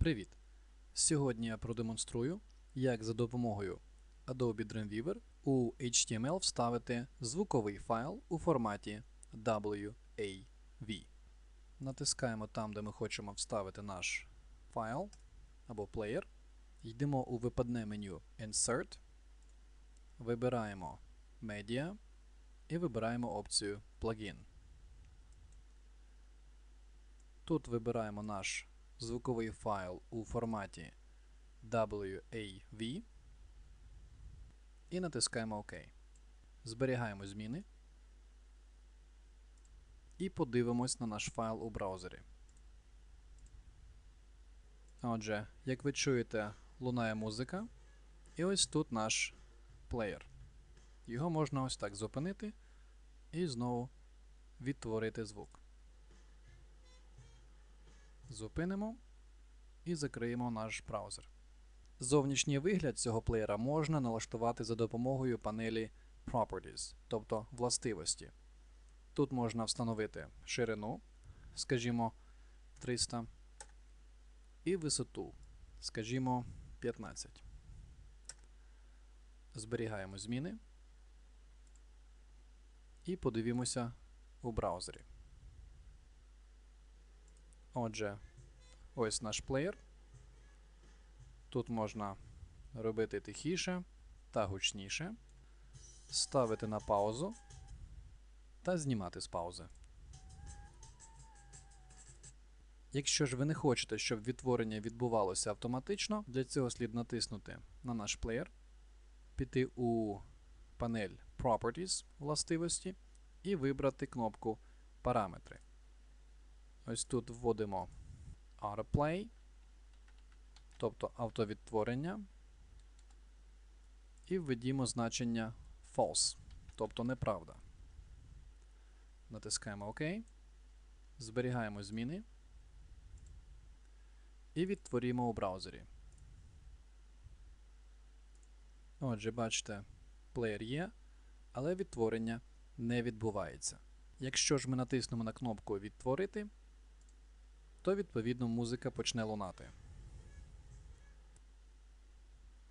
Привіт! Сьогодні я продемонструю, як за допомогою Adobe Dreamweaver у HTML вставити звуковий файл у форматі WAV. Натискаємо там, де ми хочемо вставити наш файл або плеєр. Йдемо у випадне меню Insert, вибираємо Media і вибираємо опцію Plugin. Тут вибираємо наш звуковий файл у форматі WAV і натискаємо ОК. Зберігаємо зміни і подивимось на наш файл у браузері. Отже, як ви чуєте, лунає музика, і ось тут наш плеєр. Його можна ось так зупинити і знову відтворити звук. Зупинимо і закриємо наш браузер. Зовнішній вигляд цього плеєра можна налаштувати за допомогою панелі Properties, тобто властивості. Тут можна встановити ширину, скажімо, 300, і висоту, скажімо, 15. Зберігаємо зміни і подивімося у браузері. Отже, ось наш плеєр. Тут можна робити тихіше та гучніше, ставити на паузу та знімати з паузи. Якщо ж ви не хочете, щоб відтворення відбувалося автоматично, для цього слід натиснути на наш плеєр, піти у панель Properties властивості і вибрати кнопку Параметри. Ось тут вводимо Autoplay, тобто автовідтворення, і введімо значення false, тобто неправда. Натискаємо ОК, зберігаємо зміни і відтворімо у браузері. Отже, бачите, плеєр є, але відтворення не відбувається. Якщо ж ми натиснемо на кнопку Відтворити, то відповідно музика почне лунати.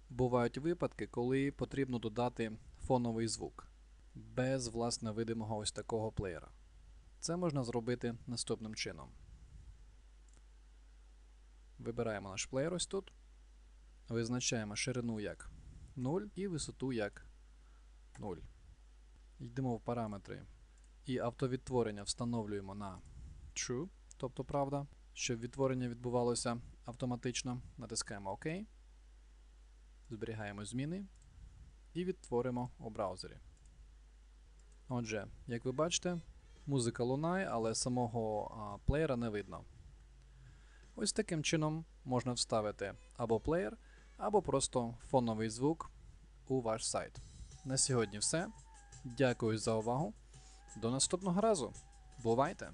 Бувають випадки, коли потрібно додати фоновий звук без власне видимого ось такого плеєра. Це можна зробити наступним чином. Вибираємо наш плеєр ось тут, визначаємо ширину як 0 і висоту як 0. Йдемо в параметри і автовідтворення встановлюємо на True, тобто правда, щоб відтворення відбувалося автоматично. Натискаємо ОК, зберігаємо зміни і відтворимо у браузері. Отже, як ви бачите, музика лунає, але самого а, плеєра не видно. Ось таким чином можна вставити або плеєр, або просто фоновий звук у ваш сайт. На сьогодні все. Дякую за увагу. До наступного разу. Бувайте!